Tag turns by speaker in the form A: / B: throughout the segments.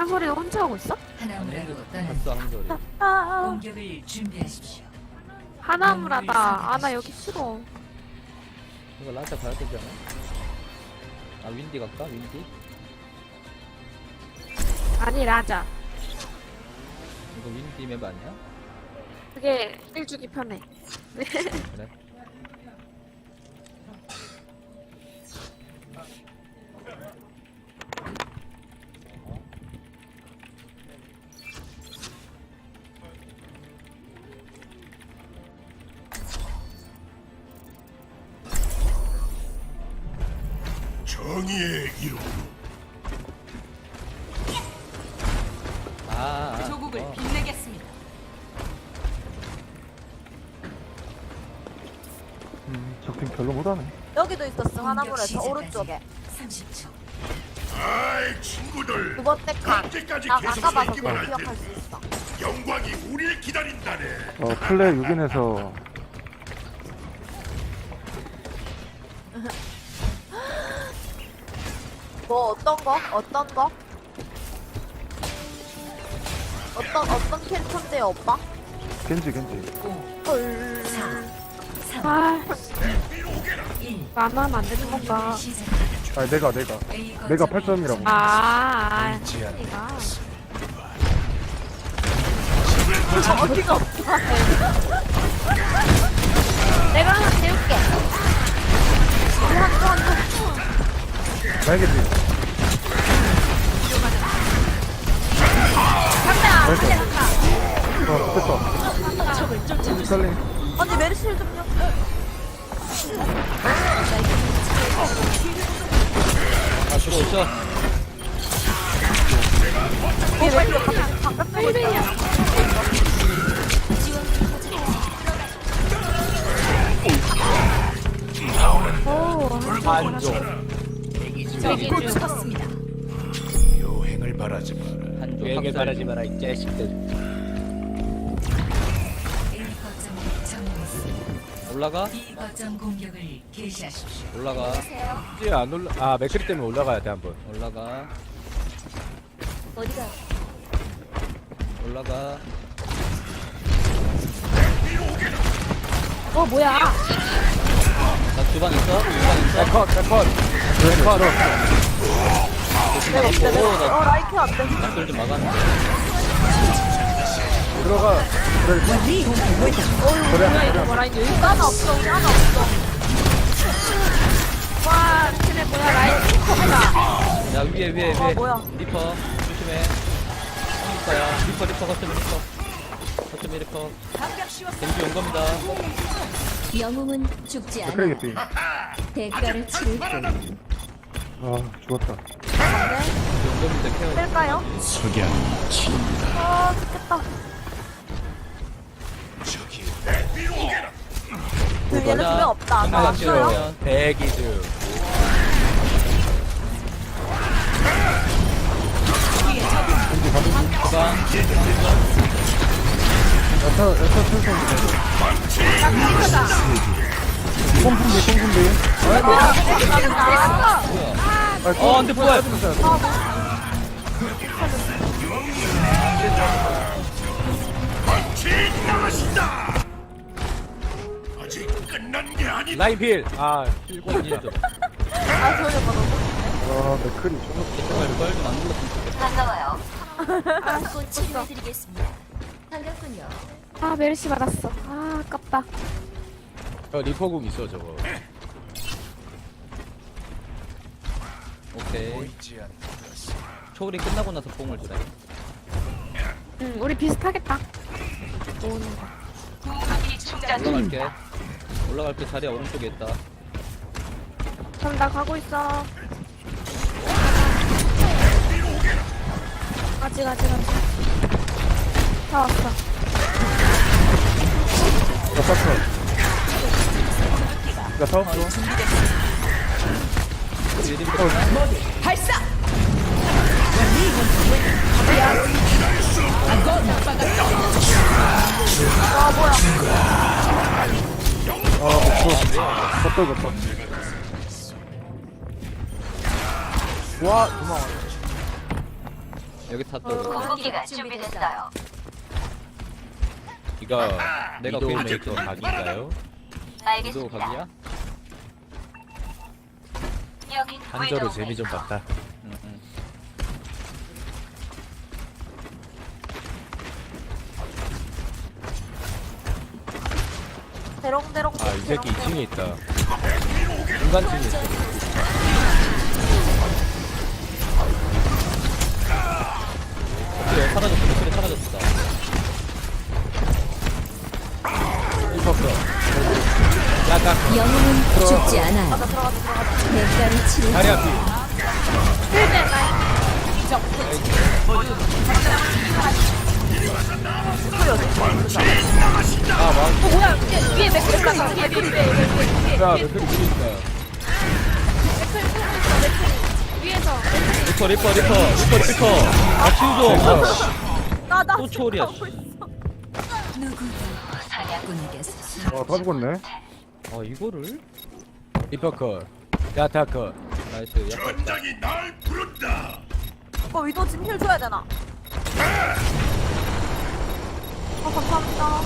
A: 한솔이 혼자 하고 있어?
B: 떠난
C: 봤어 한소리
A: 아,
B: 공격을 준비하십시오.
A: 하나무라다. 아, 나 여기 싫어.
C: 이거 라자 가야 되지 않아? 아 윈디 갈까? 윈디?
A: 아니, 라자.
C: 이거 윈디 맵 아니야?
A: 그게 일 주기 편해.
C: 그래
D: 정의의 이름
C: 아, 아
B: 조국을
C: 어.
B: 빛내겠습니다.
E: 음, 적팀 별로 못하네.
F: 여기도 있었어 하나물에 저
B: 시작까지.
F: 오른쪽에
B: 30초.
D: 아이 친구들
F: 두 번째 칸.
D: 언제까지
F: 나
D: 계속
F: 아까 봐서
D: 생기만
F: 그걸
D: 할
F: 기억할
D: 텐데
F: 수 있어.
D: 영광이 우리를 기다린다네
E: 어, 플레이 6인에서
F: 거? 어떤 거? 어떤 어떤 캐릭터인데요, 오빠?
E: 겐지 겐지.
B: 5,
F: 헐.
B: 4, 3,
A: 아,
B: 1.
A: 안 되는 건가.
E: 아 내가 내가 내가
B: 거점을
E: 8점이라고.
A: 아, 아, 소리가.
F: 어디가 없어?
A: 내가 하나 재울게.
E: 나의 겐지. 됐다. 살림.
F: 언니 메르시를 좀요.
C: 아
F: 바깥쪽으로
A: 힐베이야.
C: 한조
B: 적이 쳤습니다.
D: 여행을 바라지 마
G: 여행을 바라지 마라 이 자식들
B: A 거점을 점령했습니다.
C: 올라가?
B: B 거점 공격을 개시하십시오.
C: 올라가
G: 이제 안 올라 아 맥크리 때문에 올라가야 돼 한번
C: 올라가
F: 어디가?
C: 올라가
A: 어, 뭐야.
C: 나 있어? 주방 있어?
G: 백컷 백컷 백컷
F: 내가 없대 어 라이트 안 돼.
C: 한솔 좀 막았는데
E: 들어가. 그래.
A: 뭐라, 이거 여기
F: 하나 없어 우리 하나 없어.
A: 와, 쟤네 뭐야, 라인 컵이다.
C: 야 위에 위에
F: 어,
C: 위에
F: 뭐야.
C: 리퍼 조심해 리퍼야 리퍼 리퍼 거점 리퍼 거점 리퍼 겐지 온 겁니다
H: 영웅은 죽지 않아
E: 그래.
H: 대가를 치를 뿐
E: 아 죽었다.
C: 케어
F: 뺄까요?
D: 석양 친다
F: 아 죽겠다. 그 얘는. 두명 없다. 나 왔어요?
G: 대기 중
C: 주방
E: 여타 여타 천천히. 뽕fun비 뽕fun비.
C: 어 안돼 부활
D: 아직 끝난 게 아니다
G: 라인 필아
C: 힐공 힐좀
F: 아 저기 봐 너무.
E: 아 맥크리 좀.
C: 제발 부활 좀안 눌렀으면 좋겠다
H: 반가워요 곧 치료해드리겠습니다 반갑군요
A: 아, 메르시 받았어. 아, 아깝다.
G: 저 리퍼궁 있어 저거
C: 오케이 초월이 끝나고 나서 뽕을 주라
A: 응, 우리 비슷하겠다. 거.
C: 올라갈게 올라갈게 자리야 오른쪽에 있다
A: 그럼 나 가고 있어. 아직, 아직, 아직. 다 왔어.
E: 여타 천. 없어.
C: 우리 리퍼
E: 아 없어. 겉돌 겉돌. 와 도망.
C: 여기 탔다.
H: 공기가 준비됐어요.
G: 이거
C: 내가
G: 이도
C: 게임
G: 메이커 각인가요?
C: 이도 각이야?
H: 여긴
G: 한저로 재미 좀 봤다.
C: 응, 응.
F: 대롱대롱.
G: 아 이 새끼 2층에 있다. 중간층에 있어.
C: 그래 사라졌어. 그래 사라졌어.
H: 영웅은 죽지 않아요. 대가를 치르
G: 다리 앞이. 아 막.
A: 어, 뭐야? 위에, 위에 맥클. 위에, 위에,
G: 맥클이.
A: 맥클 쓰고 있어, 맥클. 위에서.
C: 리퍼 리퍼 리퍼 리퍼 리퍼. 아 치우죠.
F: 나, 나.
C: 또 초월이야.
B: 누구도 사냥꾼에게서
E: 아, 다 죽었네.
C: 아 이거를?
G: 리퍼 컷. 야타 컷.
C: 나이스.
D: 전장이 날 부른다.
F: 어, 위도 진힐 줘야 되나? 어, 감사합니다.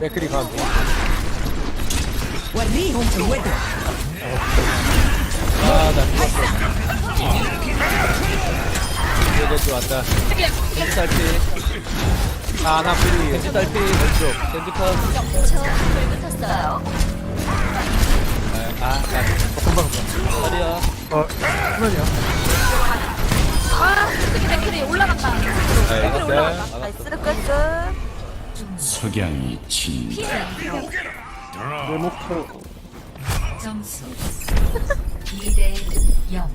G: 맥클이 간. 아나 죽었어. 이제 내주 왔다.
C: 딸피.
G: 아 나 프리.
C: 겐지 딸피. 왼쪽. 겐지 컷.
H: 저 불붙었어요.
G: 아나
C: 다리야.
E: 아, 수면이야.
A: 아, 저기 맥클이 올라간다.
G: 나이스.
F: 나이스, 끝, 끝.
D: 석양이 진다.
E: 내 목표.
B: 점수 2대 0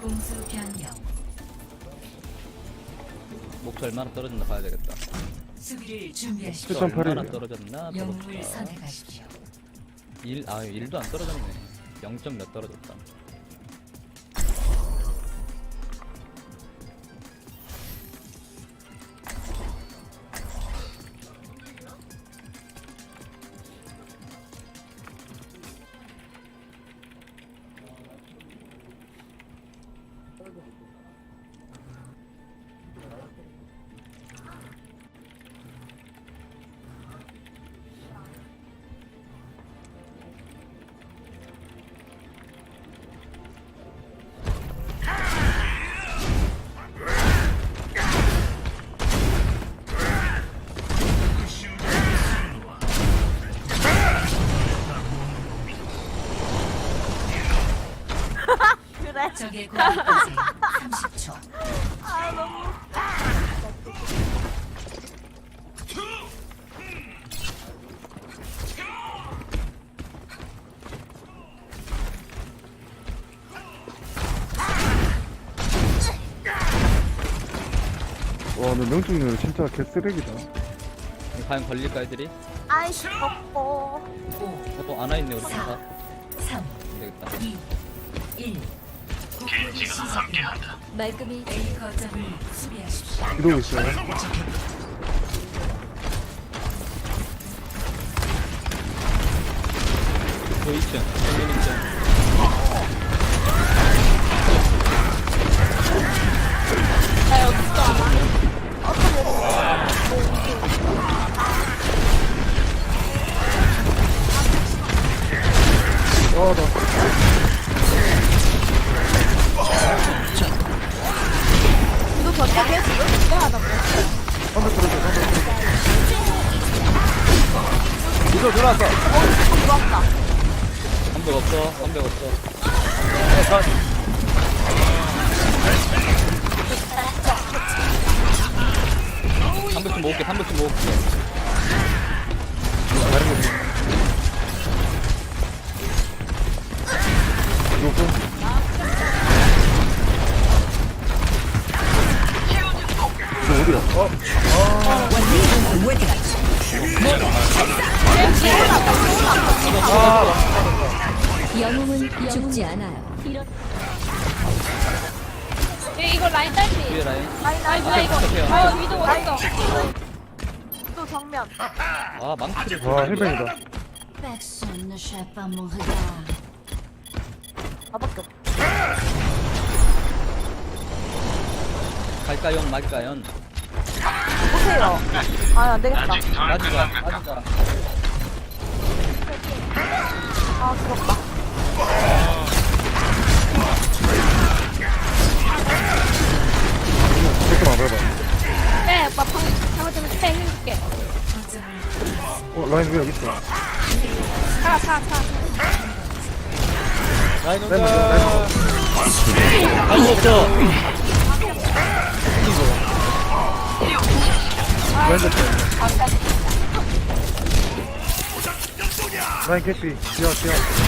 B: 공수 변경
C: 목표 얼마나 떨어졌나 봐야 되겠다.
B: 수비를 준비하십시오
E: 7.8
C: 얼마나. 떨어졌나
B: 영웅을
C: 볼까.
B: 선택하십시오
C: 1, 아 1도 안 떨어졌네. 0점 몇 떨어졌다.
B: 적의 공격까지 30초
F: 아, 너무.
E: 와, 근데 명중률 진짜 개쓰레기다.
C: 과연 걸릴까 애들이?
F: 아이씨, 먹고.
B: 5
C: 어, 또 안와 있네 우리 다.
B: 3
C: 안 되겠다.
B: 2 1
H: 말끔히
B: A 거점을 수비하십시오
E: 이러고 있어요.
C: 저 2층. 정면 2층.
E: 아, 나. 한대 떨어져, 한대 떨어져.
G: 이거 들어왔어.
C: 한백 없어. 한백 없어. 한백 좀 먹을게. 한백 좀 먹을게.
E: 누구?
H: 영웅은 죽지 않아요.
A: 얘 이거 라인 딸피.
C: 위에 라인.
F: 라인 라인
A: 뭐야 이거. 아 위도 어딨어.
F: 또 정면.
C: 아 망치.
E: 와 힐뱅이다
F: 아밖에.
C: 갈까요 말까요?
F: 보세요. 아, 안 되겠다.
C: 맞으자 맞으자
F: 아, 죽었다.
E: 이렇게 막아봐.
A: 빼 오빠 방 잘못하면 빼 해줄게
E: 어, 라인 왜 여기 있어?
A: 차차차
G: 라인 온다.
E: 라인
C: 할 수 없죠
E: 됐어. 라인 캐피. 지하, 지하.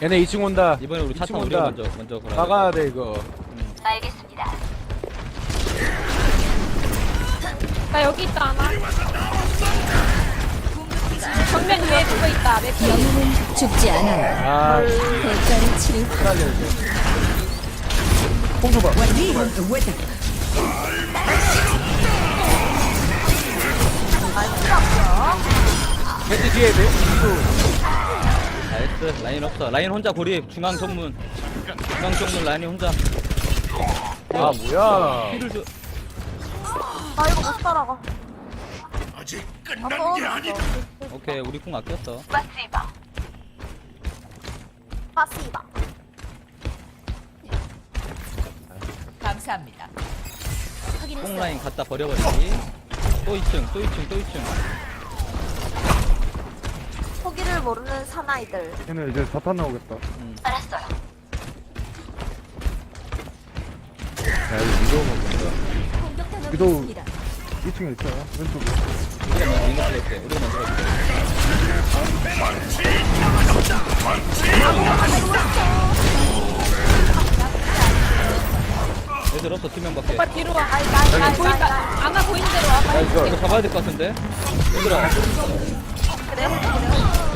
G: 얘네 2층 온다.
C: 이번에 우리
G: 2층
C: 차탄 우리가
G: 온다.
C: 먼저 먼저 걸어
G: 나가야 돼 이거.
A: 나 여기 있다 하나 정면 위에 그거 있다 맥주
H: 영웅은 죽지 않아요.
G: 아,
H: 대가를 치르.
E: 뽕 줘봐.
G: 겐지 뒤에 내.
C: 나이스. 라인 없어. 라인 혼자 고립. 중앙 정문. 중앙 정문 라인이 혼자.
G: 아 뭐야?
C: 피를 줘.
F: 나 이거 못 따라가.
D: 아직
F: 아,
D: 끝난 게 아니다.
C: 오케이. 우리 궁 아꼈어.
F: 파시바.
B: 감사합니다.
C: 뽕 라인 갖다 버려버리기 또 2층 또 2층 또 2층
F: 포기를 모르는 사나이들.
E: 얘네 이제 자탄 나오겠다.
G: 야 이거 위도 먹는다.
E: 위도우.
H: 있습니다.
E: 2층에 있어요. 왼쪽에.
C: 우리가 먼저 리노 플레이때 우리가 먼저 할게 애들 없어 두 명 밖에
A: 오빠 뒤로 와 아이 나 아, 보인다 아마 보이는 대로
G: 와야
A: 빨리
G: 이거
C: 이거 잡아야 될 것 같은데 얘들아
F: 그래?
C: 나잡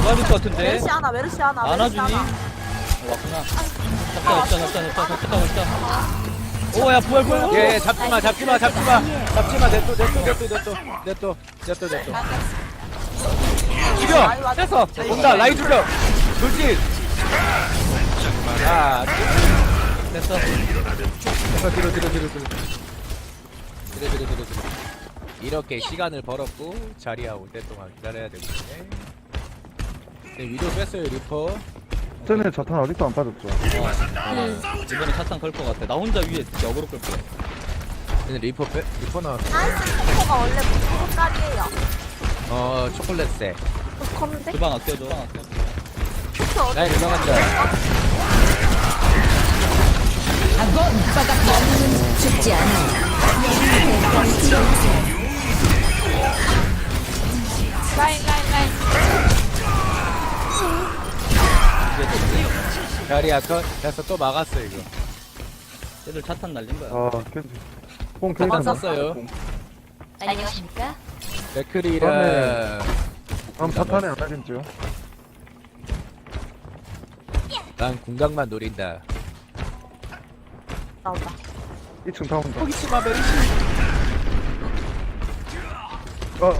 C: 될것 같은데
F: 메르시 하나, 메르시 하나. 메르시
C: 안아주니?
F: 하나.
C: 어, 왔구나 잡자 잡자 잡자 잡자 잡자 잡자 오 야 부활 부활
G: 얘 잡지 마, 잡지 마, 잡지 마, 잡지 마. 냅둬, 냅둬, 냅둬, 냅둬, 냅둬, 냅둬, 냅둬. 죽여. 됐어. 온다. 라인 죽여. 돌진. 아,
C: 됐어
G: 뒤로, 뒤로, 뒤로, 뒤로, 뒤로. 뒤로, 뒤로, 뒤로, 뒤로. 이렇게 시간을 벌었고 자리야 올때 동안 기다려야 되겠 네. 네, 위로 뺐어요 리퍼.
E: 쟤네 자탄 아직도 안 빠졌죠.
C: 이번에 차탄 걸 것 같아 나 혼자 위에 진짜 어그로 끌게
G: 얘네 리퍼 빼, 리퍼 나왔어.
F: 나이스 코코가 원래 무슨 색깔이에요?
G: 어 초콜릿색.
F: 검은색?
C: 주방 아껴줘 주방 아껴줘
F: 그쵸?
G: 라인 올라간다.
H: 영웅은 죽지. 대가를 치르.
A: 라인 라인 라인
G: 자리야 컷. 됐어 또 막았어 이거.
C: 얘들 차탄 날린 거야
E: 아, 캔지.
G: 뽕한
E: 캔지.
G: 썼어요.
H: 안녕하십니까?
G: 맥크리랑
E: 다음 자탄에 안 하겠죠.
G: 난 궁각만 노린다.
F: 나온다.
E: 2층 다 온다.
G: 거기 치 마 메리시.
E: 어,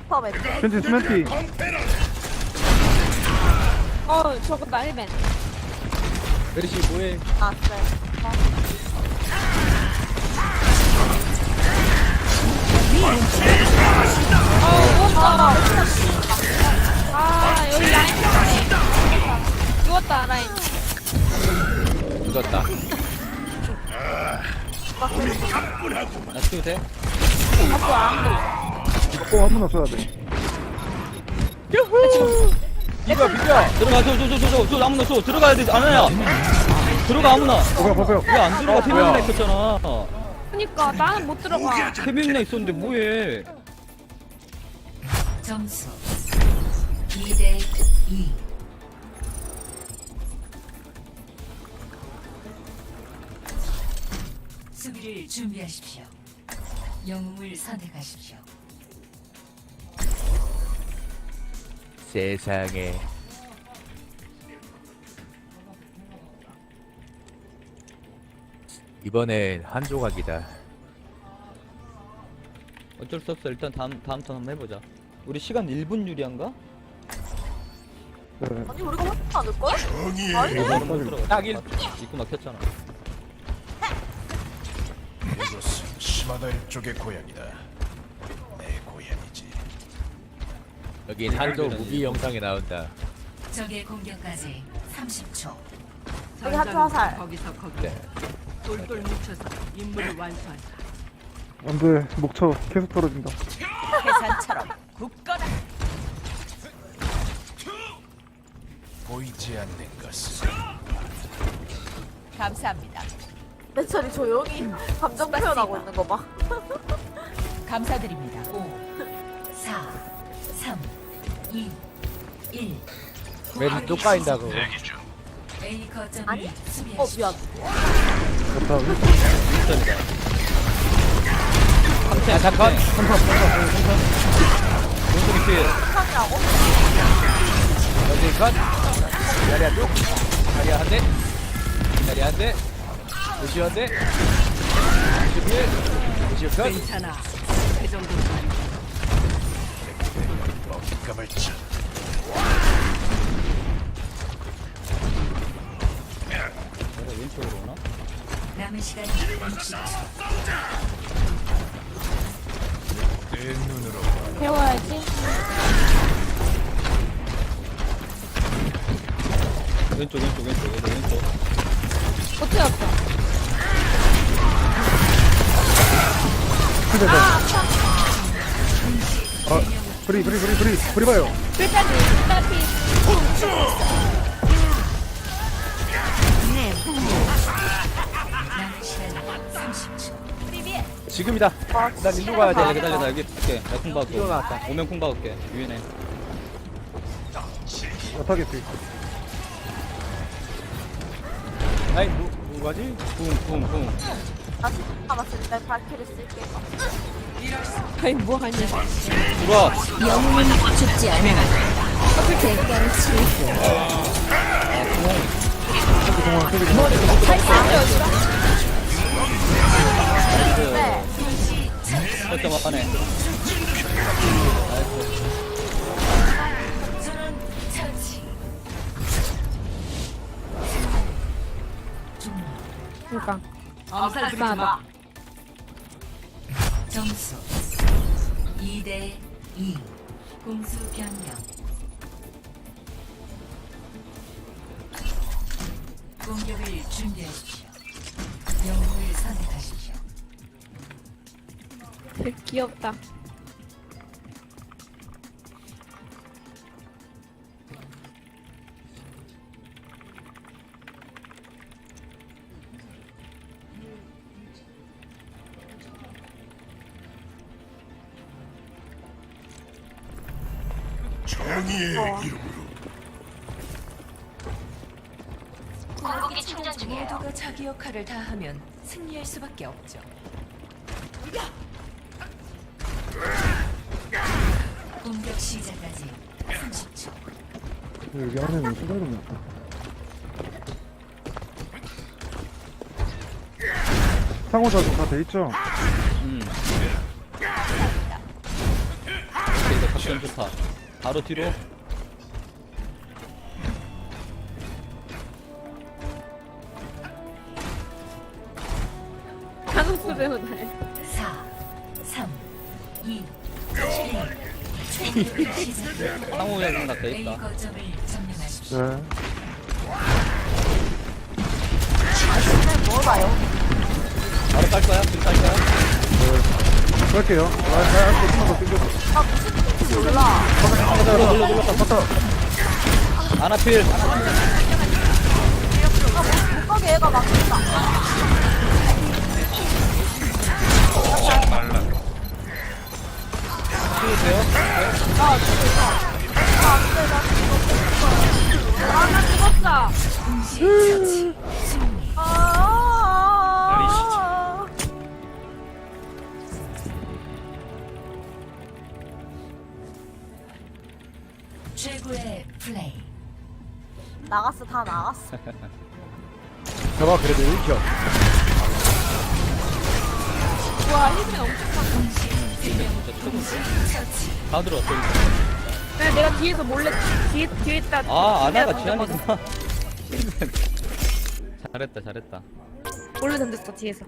F: 슈퍼 맥.
E: 캔지 스멘티.
A: 어 저거 나 헬멧
G: 메리시 뭐해?
F: 아, 네.
A: 아, 아 여기 라인 있네 죽었다 라인
G: 늦었다.
C: 나 치우 돼?
E: 뽕한번더 써야 돼.
G: 비벼 비벼.
C: 들어가 저저저저저 아무나 줘 들어가야 돼 아나야 들어가 아무나
E: 보세요, 보세요.
C: 왜안 들어가
G: 뭐야?
C: 태민이나 있었잖아
A: 그니까 나는 못 들어가
C: 태민이나 있었는데 뭐해
B: 점수 2대 2. 수비를 준비하십시오. 영웅을 선택하십시오.
G: 세상에 이번엔 한 조각이다
C: 어쩔 수 없어. 일단 다음 다음 턴 한번 해보자. 우리 시간 1분 유리한가?
E: 네.
F: 아니 우리가 훨씬 많을걸? 아니
C: 너무 못 들어가.
G: 딱 일-
C: 입구 막혔잖아.
D: 이곳은 시마다 일족의 고향이다.
G: 여긴 한조 무비 영상에 나온다
B: 적의 공격까지 30초.
F: 여기 한초 화살
I: 거기서 거기
G: 네.
I: 똘똘 뭉쳐서 임무를 완수한다.
E: 안돼 목쳐 계속 떨어진다
I: 해산처럼 굳거나
D: 보이지 않는 것은
I: 감사합니다.
F: 매철이 조용히 감정 표현하고 있는 거 봐
I: 감사드립니다.
B: 5, 4, 3, 2, 1.
G: 왜또 까인다고
B: A 거점을
F: 아니? 어. 미안.
G: 야 잠깐
C: 왼쪽이 필.
F: 하냐고?
G: 여기 컷 자리야 쭉 자리야 한대 자리야 한대 루시오 한대 루시오 필 루시오 컷
I: 괜찮아. 그 정도는
D: 먹 잇감을 쳐.
C: 내가 왼쪽으로 오나?
B: 남은 시간 60초.
D: 내 눈으로
A: 배워야지.
C: 왼쪽 왼쪽 왼쪽 왼쪽 왼쪽.
A: 어쩌였어?
E: 아 브리 브리 브리 브리 브리 봐요
B: 시간 30초.
G: 지금이다
F: 아,
G: 난 일로 가야 돼
C: 기다려 나 여기 볼게. 나 쿵 박을게.
G: 일어났다.
C: 오면 쿵 박을게. 유인해.
E: 야타겠지
G: 아이 뭐 뭐가지
C: 쿵쿵쿵.
F: 나 10분 남았을 때 발키리 쓸게
A: 아이 뭐 하냐?
C: 들어와.
H: 영웅은 죽지 않아. 대가를 치르고
F: 네
C: 살짝 막하네.
A: 그러니까.
I: 엄살 부리지 마.
A: 불쌍하다.
B: 점수 2대 2. 공수 변경. 공격을 준비하십시오. 영웅을 선택하십시오.
A: 되게 귀엽다.
D: 정의의 이름으로
B: 모두가 자기 역할을 다하면 승리할 수밖에 없죠. 공격 시작까지 30초.
E: 여기 안에는 수달금이 없다 상호작용 다 돼 있죠?
C: 음. 오케이, 이거 좋다. 바로 뒤로.
A: 간호수 배우네.
B: 4, 3, 2, 1. 시작.
C: 상호작용 다돼
B: A
C: 있다.
B: 거점을 점령하십시오.
E: 네?
C: 바로 깔 거야? 지금 깔 거야?
E: 갈게요 아나한테 좀만 더 땡겨줘
F: 아 무슨 몰라
C: 눌러 눌러 눌러.
E: 갔다
C: 아나필.
F: 못 가게 얘가 막힌다
C: 치우세요.
A: 아나 죽었다.
F: 아. 나갔어 다 나갔어.
E: 저가 그래도 1켜.
A: 와 힐맨 엄청.
C: 다 들어왔어. 이거.
A: 그냥 내가 뒤에서 몰래 뒤에 뒤에 있다.
C: 아, 아나가
A: 내가
C: 지안이구나. 잘했다, 잘했다.
A: 몰래 던졌어 뒤에서.